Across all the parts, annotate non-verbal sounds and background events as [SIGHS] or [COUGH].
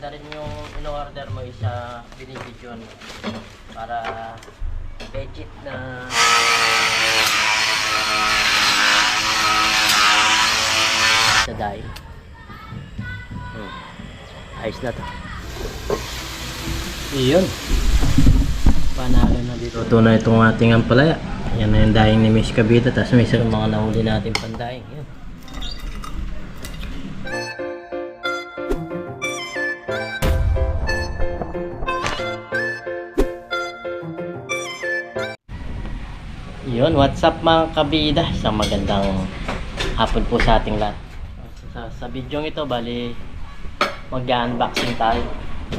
maganda rin yung in-order mo isa binibidyon para legit na sa dahil. Hmm. Ayos na to. Iyon. Panalo na dito. Ito na itong ating ampalaya. Yan na yung daing ni Miss Kabita. Tapos may mga nahuli natin pandaing. Yan. Yun, what's up mga kabida? Isang magandang hapon po sa ating lahat. Sa, sa video ito, bali mag-unboxing tayo.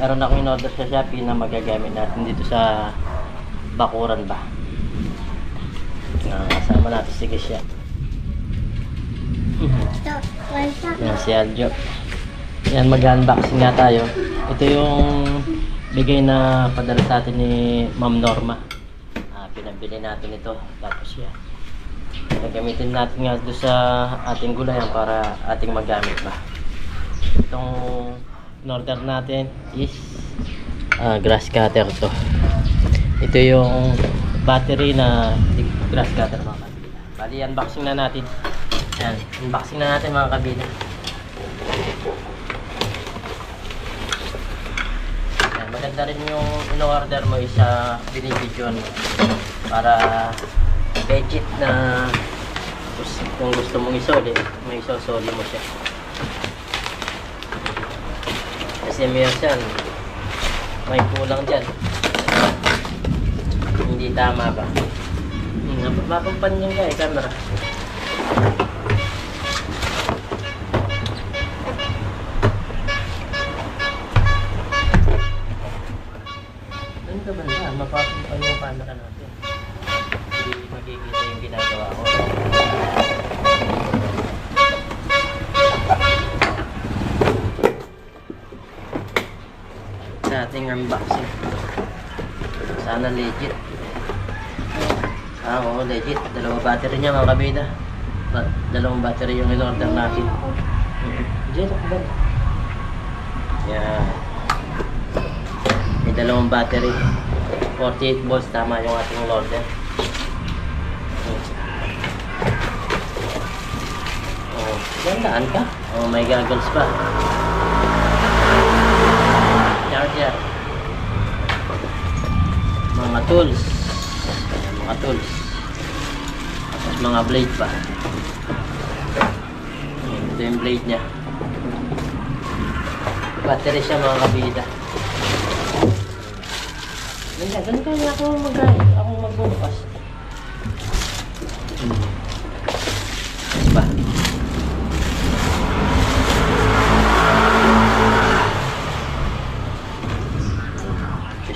Meron akong in-order sa Shopee na magagamit natin dito sa bakuran ba. Na kasama natin si Kisha. Yan si Aljo. Yan, mag-unboxing nga tayo. Ito yung bigay na padala sa atin ni Ma'am Norma. Pinabili natin ito. Tapos yan. Gagamitin natin nga doon sa ating gulayan para ating magamit ba. Itong in-order natin is ah, grass cutter to. Ito yung battery na grass cutter mga kabila. Bali, unboxing na natin. Yan, unboxing na natin mga kabila. Yan, maganda rin yung in-order mo isa binibidyon para legit na kung gusto mong isoli, may isosoli mo siya. Kasi minsan, may kulang dyan. Hindi tama ba? Hmm, mapampan niya ka eh, camera. Camera natin. Hindi makikita yung ginagawa ko. Sa ating unboxing. Sana legit. Ah, oo, legit. Dalawang battery niya mga kabida. Ba- dalawang battery yung in-order natin. Diyan ako ba? Yan. May dalawang battery. 48 volts tama yung ating order. Oh, gandaan ka. Oh, may goggles pa. Charger. Mga tools. Mga tools. Tapos mga blade pa. Ayan, Ito yung blade niya. Battery siya mga kabida. Ganda, ganun kaya ako mag-guide. Ako magbukas. Hmm. Ba?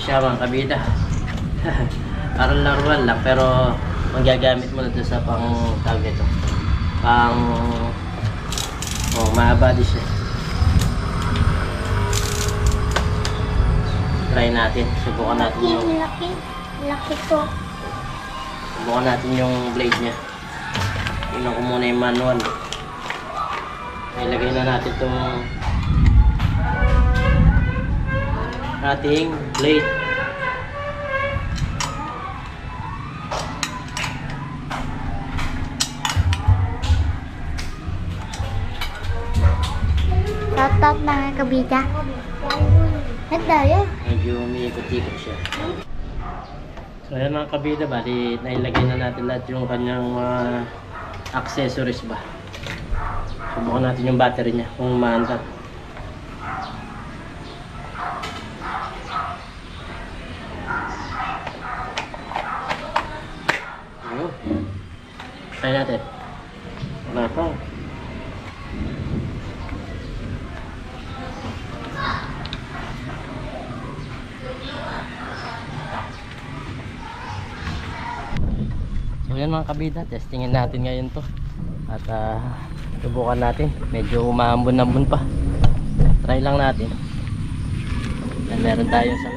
Mga kabida. [LAUGHS] Aral-laruan lang pero magagamit mo na ito sa pang tawag ito. Pang oh, mahaba din siya. Try natin. Subukan natin Laki, yung laki. Laki ko. Subukan natin yung blade niya. Tingnan ko muna yung manual. Ilagay na natin itong ating blade. Na nga kabida. Handa ya. Medyo umiikot-ikot siya. So ayan mga kabida, bali nailagay na natin lahat yung kanyang mga accessories ba. Subukan natin yung battery niya kung maanda. Ayun. Try natin. Wala pa. Mga kabida, testingin natin ngayon to. At ah, subukan natin. Medyo umahambon-ambon pa. Try lang natin. Yan, meron tayong salamin.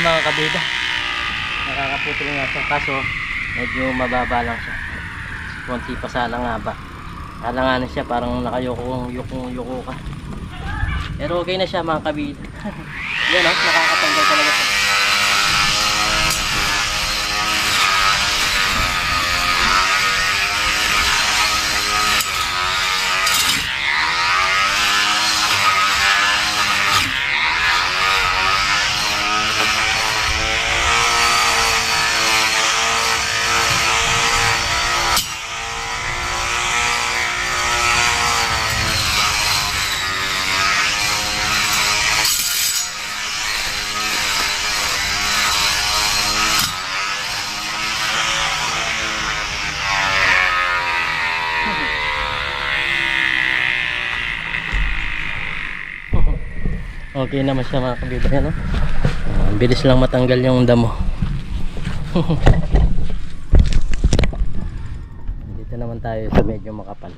Siya mga kabida. Nakakaputol nga siya. Kaso, medyo mababa lang siya. Konti pa sana nga ba. Alanganan siya, parang nakayoko yukong yuko ka. Pero okay na siya mga kabida. [LAUGHS] Yan o, nakakatanggal talaga Okay naman siya mga kabida yan, no? Ang bilis lang matanggal yung damo. [LAUGHS] Dito naman tayo sa medyo makapal.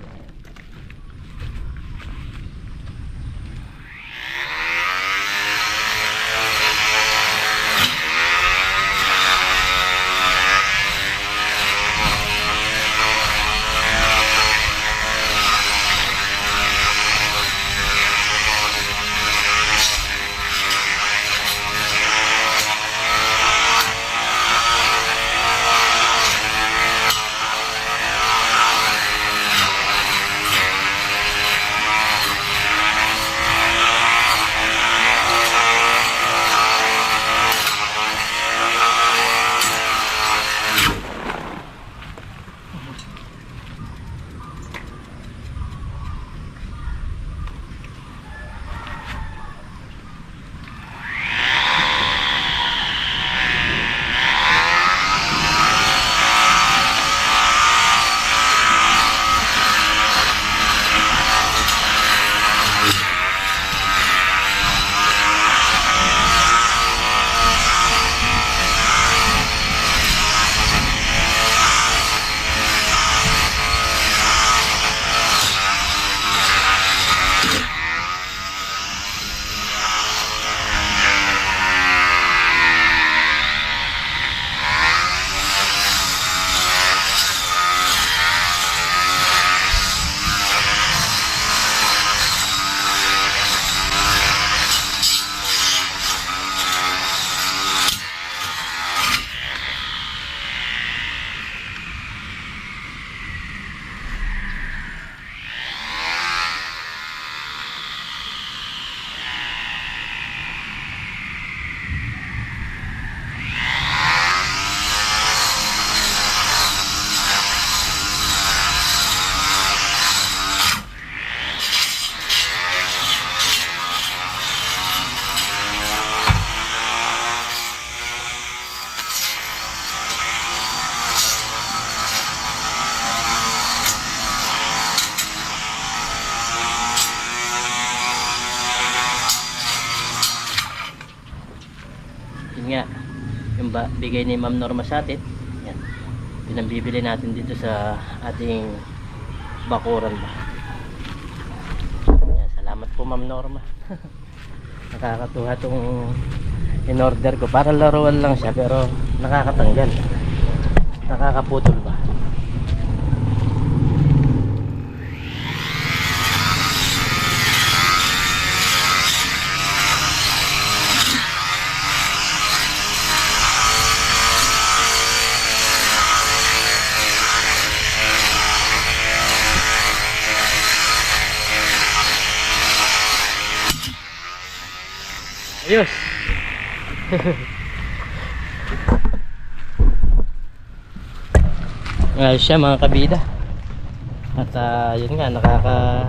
Bigay ni Ma'am Norma sa atin. Yan. Pinambibili natin dito sa ating bakuran ba. Yan, salamat po Ma'am Norma. [LAUGHS] Nakakatuwa tong in order ko. Para laruan lang siya pero nakakatanggal. Nakakaputol ba. Ayos. [LAUGHS] Siya mga kabida. At ah, yun nga nakaka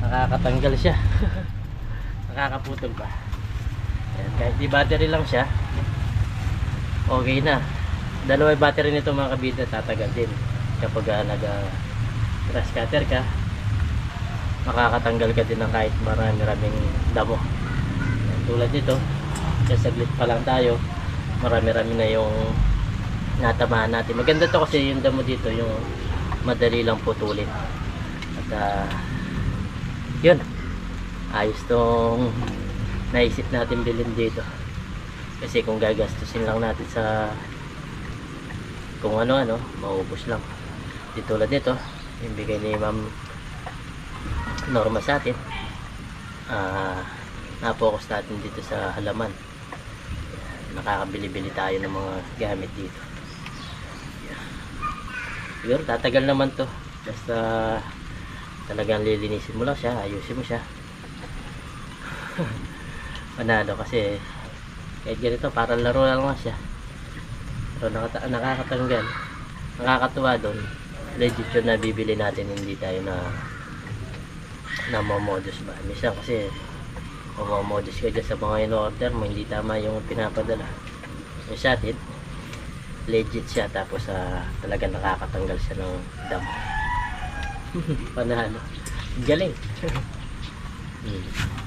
nakakatanggal siya. [LAUGHS] Nakakaputol pa. Ayan, kahit di battery lang siya. Okay na. Dalawa battery nito mga kabida tatagal din. Kapag uh, nag ah, grass cutter ka, makakatanggal ka din ng kahit marami-raming damo. Tulad kasi saglit pa lang tayo, marami-rami na yung natamaan natin. Maganda to kasi yung damo dito, yung madali lang putulin. At ah, yun, ayos tong naisip natin bilhin dito. Kasi kung gagastusin lang natin sa kung ano-ano, maubos lang. Di tulad nito, yung bigay ni Ma'am Norma sa atin. Ah, na-focus natin dito sa halaman. Nakakabili-bili tayo ng mga gamit dito. Siguro tatagal naman to. Basta talagang lilinisin mo lang siya, ayusin mo siya. [LAUGHS] Panalo kasi kahit ganito parang laro lang lang siya. Pero nakata nakakatanggal. Nakakatuwa doon. Legit yun na bibili natin hindi tayo na na modus ba. Minsan kasi kung modus ka dyan sa mga in-order mo, hindi tama yung pinapadala. Yung sa atin, legit siya tapos ah, talaga nakakatanggal siya ng dam. [LAUGHS] Panalo. Galing. hmm. [LAUGHS]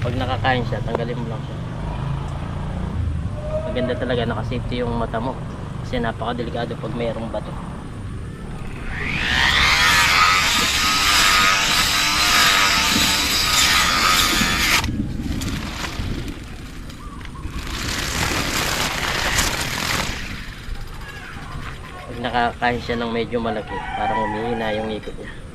Pag nakakain siya, tanggalin mo lang siya. Maganda talaga, nakasafety yung mata mo. Kasi napakadelikado pag mayroong bato. Nakakain siya ng medyo malaki, parang umihina yung ikot niya.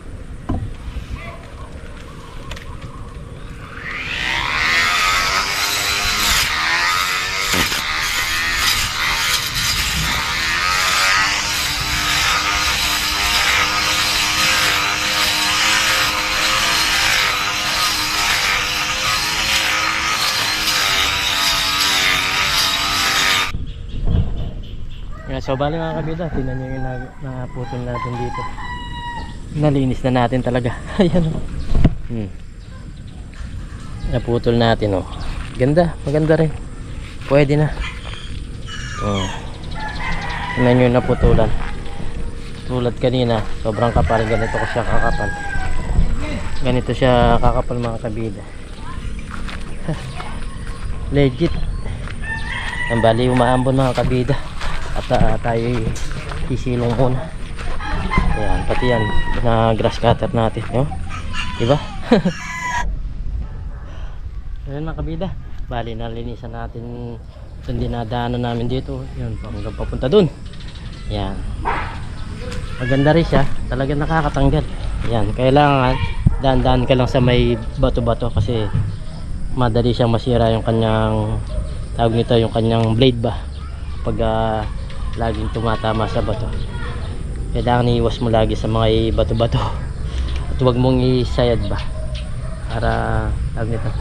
Yeah, so bali mga kabida, tingnan nyo yung na- naputol natin dito. Nalinis na natin talaga. [LAUGHS] Ayan. Hmm. Naputol natin oh. Ganda, maganda rin. Pwede na. Oh. Tingnan nyo naputulan. Tulad kanina, sobrang kapal. Ganito ko siya kakapal. Ganito siya kakapal mga kabida. [LAUGHS] Legit. Ang bali umaambon mga kabida at uh, tayo sisilong muna. Ayan pati yan na grass cutter natin no? diba? [LAUGHS] Ayan mga kabida. Bali nalinisan natin itong dinadaanan namin dito. Yun hanggang papunta dun. Yan maganda rin siya. Talagang nakakatanggal. Yan kailangan daan-daan ka lang sa may bato-bato kasi madali siyang masira yung kanyang tawag nito yung kanyang blade ba? Pag ah, laging tumatama sa bato. Kailangan iiwas mo lagi sa mga bato-bato at huwag mong isayad ba? Para tawag nito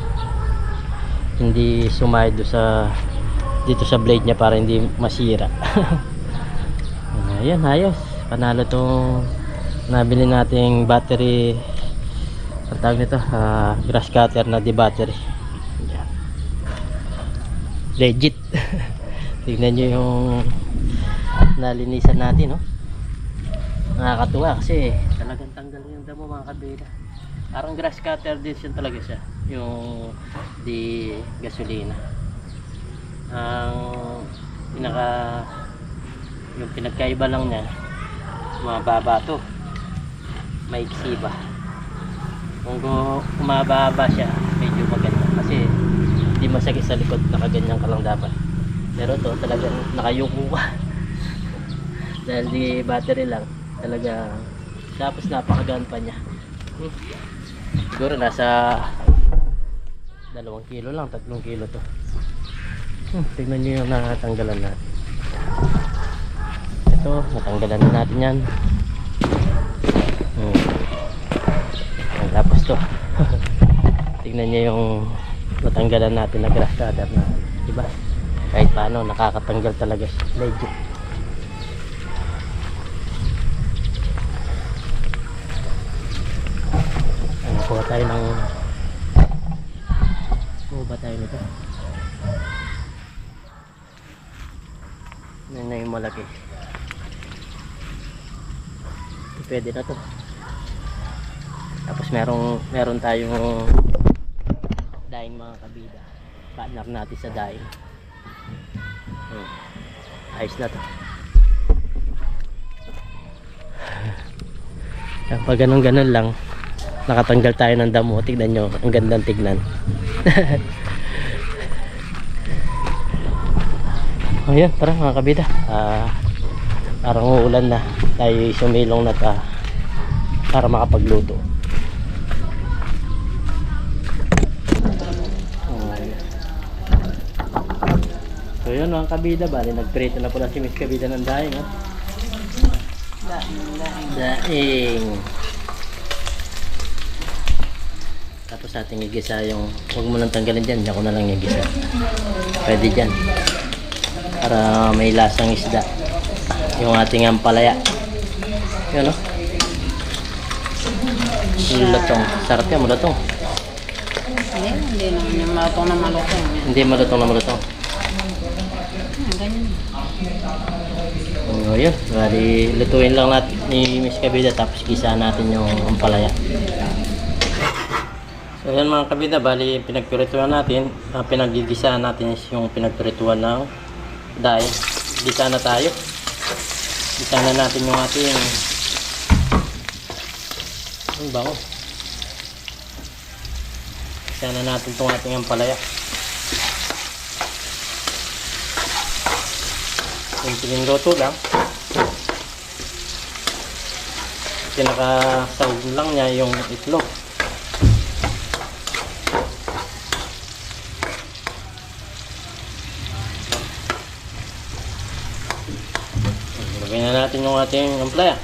hindi sumayad sa dito sa blade niya para hindi masira. [LAUGHS] Ayan ayos. Panalo tong nabili nating battery. Ang tawag nito ah, grass cutter na di battery. Ayan. legit. [LAUGHS] Tignan nyo yung nalinisan natin no? Nakakatuwa kasi talagang tanggal yung damo mga kabila. Parang grass cutter din siya talaga siya yung di gasolina. Ang pinaka yung pinagkaiba lang niya mababa to. Maiksi ba? Kung kumababa siya medyo maganda. Kasi hindi masakit sa likod nakaganyan ka lang dapat. Pero to talagang nakayuko ka dahil di battery lang talaga tapos napakagaan pa niya. Hmm. siguro nasa dalawang kilo lang tatlong kilo to. Hmm, tignan nyo yung natanggalan natin. Ito natanggalan na natin yan. Hmm. Ayan, tapos to. [LAUGHS] Tignan nyo yung natanggalan natin na grass cutter na diba? Kahit paano nakakatanggal talaga siya legit ano kuha tayo ng kuha ba tayo nito yan na yung malaki pwede na to tapos merong meron tayong daing mga kabida Partner natin sa daing. Hmm. Ayos na to. [SIGHS] Pag ganun-ganun lang, nakatanggal tayo ng damo. Tignan nyo, ang gandang tignan. [LAUGHS] Ayan, tara mga kabida. Ah, parang uulan na. Tayo sumilong na ta para makapagluto. So yun mga kabida, bali nagprito na pala si Miss Kabida ng daing. Oh. Daing. Tapos ating igisa yung, huwag mo nang tanggalin dyan, ako na lang igisa. Pwede dyan. Para may lasang isda. Yung ating ampalaya. Yun oh. Lutong. Sarap yan, malutong. Hindi, naman yung malutong na malutong. Hindi malutong na malutong. Ah. Oh, yun. Bali, lutuin lang natin ni Miss Kabida tapos gisa natin yung ampalaya. So yan mga kabida, bali pinagpirituan natin, uh, pinagigisaan natin is yung pinagpirituan ng dahil gisa na tayo. Gisa na natin yung ating ang bango. Gisa na natin itong ating ampalaya. Yung pinindroto lang. Pinakasahog lang niya yung itlog. Lagyan na natin yung ating amplaya.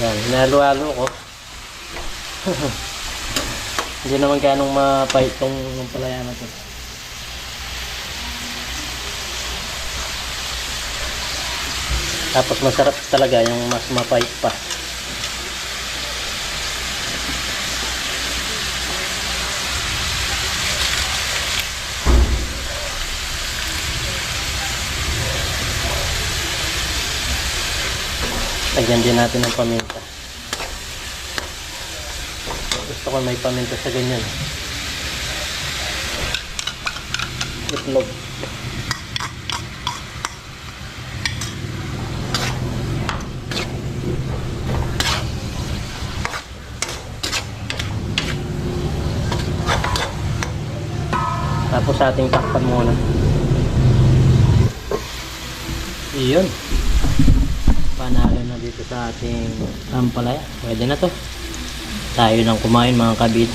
Yan, hinalo-halo ko. [LAUGHS] Hindi naman ganong mapait tong ampalaya na to. Tapos masarap talaga yung mas mapait pa. Lagyan din natin ng paminta. Gusto ko may paminta sa ganyan. Itlog. Tapos ating takpan muna. Iyon. Dito sa ating ampalaya. Pwede na to. Tayo nang kumain mga kabida.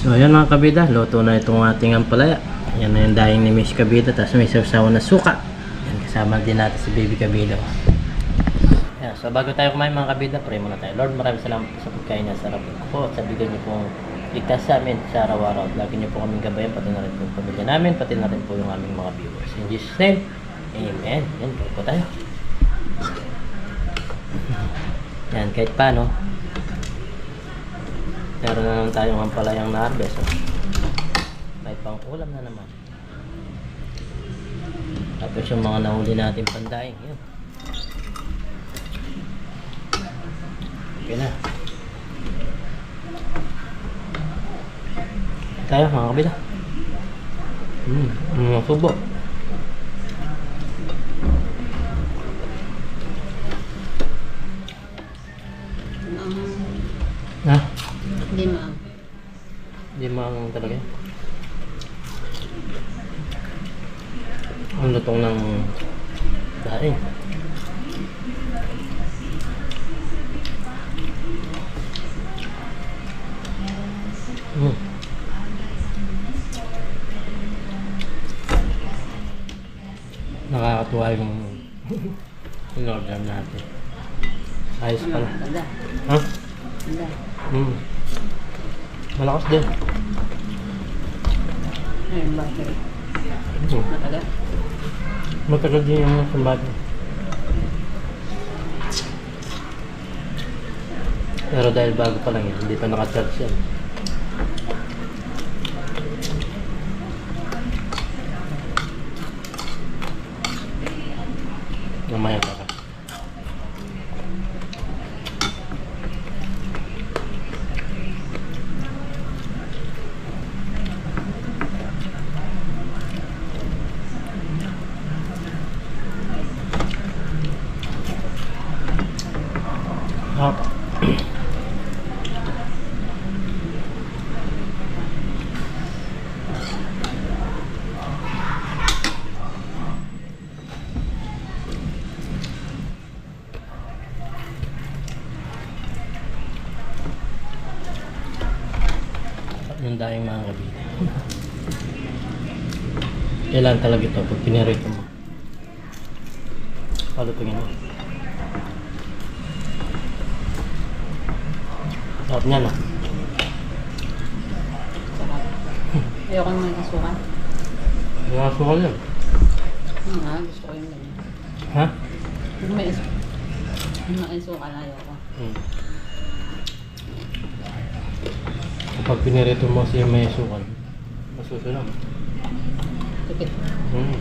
So ayan mga kabida, luto na itong ating ampalaya. Yan na yung daing ni Miss Kabida, tapos may sausawa na suka. Yan, kasama din natin si Baby Kabida. Yan, so bago tayo kumain mga kabida, pray muna tayo. Lord, maraming salamat po sa pagkain na sarap po at sa bigyan niyo pong ligtas sa amin sa araw-araw. Lagi niyo po kaming gabayan, pati na rin po yung pamilya namin, pati na rin po yung aming mga viewers. In Jesus' name, Amen. Yan, pray po tayo. Yan, kahit paano, meron na naman tayong ampalayang na-harvest. Oh. May pang ulam na naman. Tapos yung mga nahuli natin pandaing. Yan. Okay na. Tayo mga kabila. Hmm, mga subo. Ayun, bakit? Mm. Matagal. Matagal din yung sambado. Pero dahil bago pa lang yan, hindi pa nakacharge yan. Mamaya para. Hap. Yung daing mga kabila. Kailan talaga ito pag pinirito mo. Palutungin mo. Sarap niya no? Sarap. Ayoko naman ng kasukan. Mga sukal yan. Hmm, ah, gusto ko yung ganyan. Ha? Yung may isu- yung may isukan ayoko. Hmm. Kapag pinirito mo siya may sukal, masusunod. Tikit. Mm.